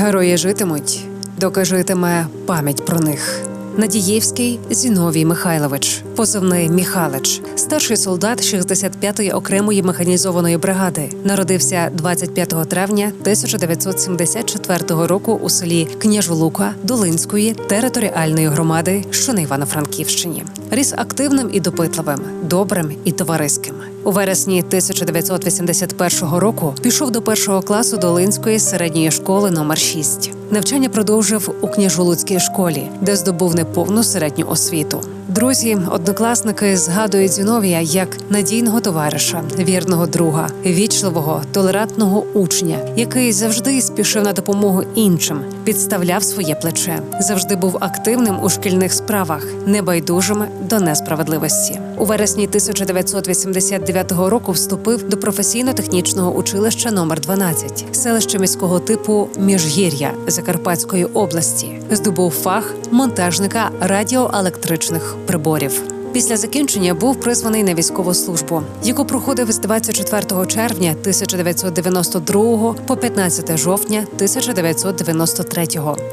Герої житимуть, доки житиме пам'ять про них. Надієвський Зіновій Михайлович, позивний Міхалич, старший солдат 65-ї окремої механізованої бригади, народився 25 травня 1974 року у селі Княжулука Долинської територіальної громади, що на Івано-Франківщині. Ріс активним і допитливим, добрим і товариським. У вересні 1981 року пішов до першого класу Долинської середньої школи номер 6. Навчання продовжив у княжулуцькій школі, де здобув неповну середню освіту. Друзі, однокласники згадують Зіновія як надійного товариша, вірного друга, вічливого, толерантного учня, який завжди спішив на допомогу іншим, підставляв своє плече, завжди був активним у шкільних справах, небайдужим до несправедливості. У вересні 1989 року вступив до професійно-технічного училища номер 12 селище міського типу Міжгір'я Закарпатської області. Здобув фах монтажника радіоелектричних приборів. Після закінчення був призваний на військову службу, яку проходив з 24 червня 1992 по 15 жовтня 1993.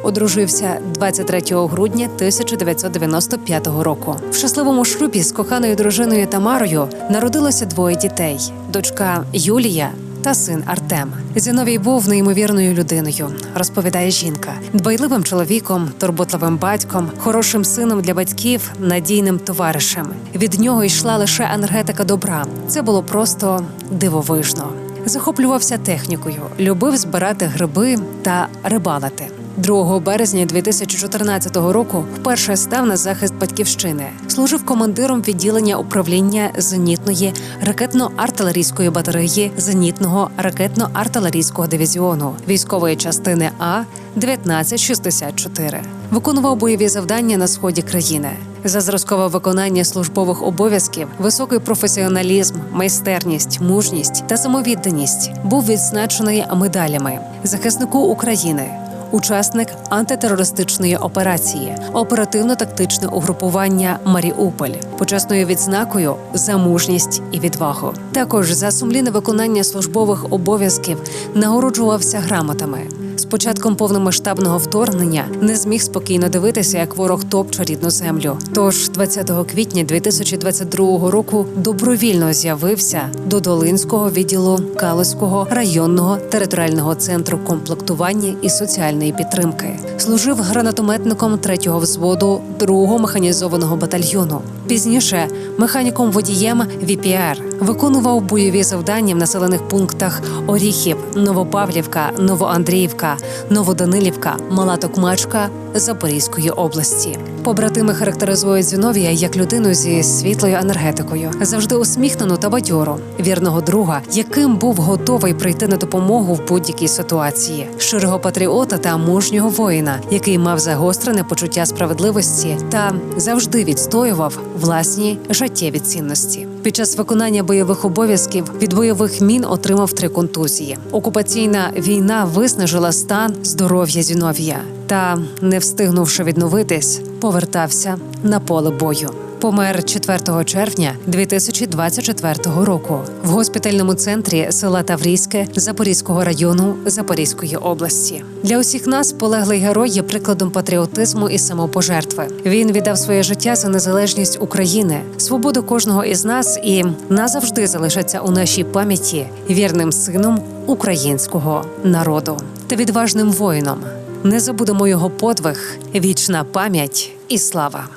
Одружився 23 грудня 1995 року. В щасливому шлюбі з коханою дружиною Тамарою народилося двоє дітей: дочка Юлія та син Артем. Зіновій був неймовірною людиною, розповідає жінка, дбайливим чоловіком, турботливим батьком, хорошим сином для батьків, надійним товаришем. Від нього йшла лише енергетика добра. Це було просто дивовижно. Захоплювався технікою, любив збирати гриби та рибалити. 2 березня 2014 року вперше став на захист батьківщини. Служив командиром відділення управління зенітної ракетно-артилерійської батареї зенітного ракетно-артилерійського дивізіону військової частини А 1964. Виконував бойові завдання на сході країни. За зразкове виконання службових обов'язків, високий професіоналізм, майстерність, мужність та самовідданість був відзначений медалями захиснику України учасник антитерористичної операції, оперативно-тактичне угрупування Маріуполь, почесною відзнакою за мужність і відвагу. Також за сумлінне виконання службових обов'язків нагороджувався грамотами. З початком повномасштабного вторгнення не зміг спокійно дивитися, як ворог топче рідну землю. Тож 20 квітня 2022 року добровільно з'явився до Долинського відділу Калузького районного територіального центру комплектування і соціальної підтримки. Служив гранатометником 3-го взводу 2-го механізованого батальйону. Пізніше механіком водієм ВПР виконував бойові завдання в населених пунктах Оріхів, Новопавлівка, Новоандріївка, Новоданилівка, Мала Токмачка Запорізької області. Побратими характеризують Зіновія як людину зі світлою енергетикою, завжди усміхнену та бадьору, вірного друга, яким був готовий прийти на допомогу в будь-якій ситуації, щирого патріота та мужнього воїна, який мав загострене почуття справедливості та завжди відстоював власні життєві цінності. Під час виконання бойових обов'язків від бойових мін отримав три контузії. Окупаційна війна виснажила стан здоров'я Зіновія та, не встигнувши відновитись, повертався на поле бою. Помер 4 червня 2024 року в госпітальному центрі села Таврійське Запорізького району Запорізької області. Для усіх нас полеглий герой є прикладом патріотизму і самопожертви. Він віддав своє життя за незалежність України, свободу кожного із нас і назавжди залишаться у нашій пам'яті вірним сином українського народу та відважним воїном. Не забудемо його подвиг, вічна пам'ять і слава.